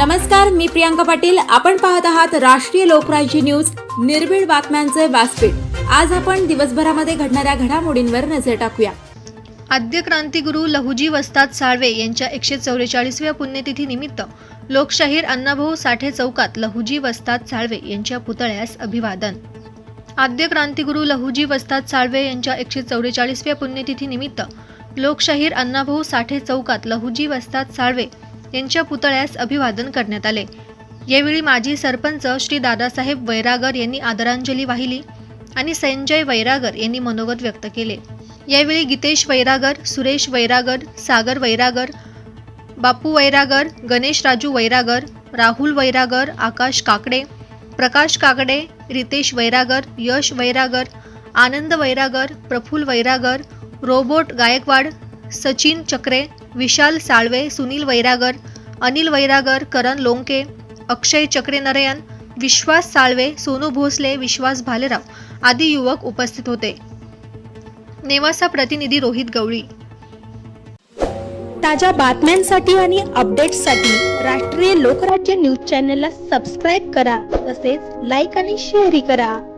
नमस्कार मी प्रियांका पाटील. आपण पाहत आहात राष्ट्रीय लोकराज्य न्यूज. निर्भीड बातम्यांचे व्यासपीठ. आज आपण दिवसभरामध्ये घडणाऱ्या घडामोडींवर नजर टाकूया. आद्य क्रांतिगुरु लहुजी वस्ताद साळवे यांच्या एकशे चौवेचाळीसव्या पुण्यतिथी निमित्त लोकशाहीर अण्णाभाऊ साठे चौकात लहुजी वस्ताद साळवे यांच्या पुतळ्यास अभिवादन. आद्य क्रांतिगुरु लहुजी वस्ताद साळवे यांच्या एकशे चौवेचाळीसव्या पुण्यतिथी निमित्त लोकशाहीर अण्णाभाऊ साठे चौकात लहुजी वस्ताद साळवे यांच्या पुतळ्यास अभिवादन करण्यात आले. यावेळी माजी सरपंच श्री दादासाहेब वैरागर यांनी आदरांजली वाहिली आणि संजय वैरागर यांनी मनोगत व्यक्त केले. यावेळी गीतेश वैरागर सुरेश वैरागर सागर वैरागर बापू वैरागर गणेश राजू वैरागर राहुल वैरागर आकाश काकडे प्रकाश काकडे रितेश वैरागर यश वैरागर आनंद वैरागर प्रफुल वैरागर रोबोट गायकवाड सचिन चक्रे विशाल साळवे सुनील वैरागर अनिल वैरागर करण लोंके अक्षय चक्रेनरयन विश्वास साळवे सोनू भोसले विश्वास भालेराव आदी युवक उपस्थित होते. नेवासा प्रतिनिधी रोहित गवळी. ताज्या बातम्यांसाठी आणि अपडेट्ससाठी राष्ट्रीय लोकराज्य न्यूज चॅनलला सबस्क्राईब करा तसेच लाईक आणि शेअरही करा.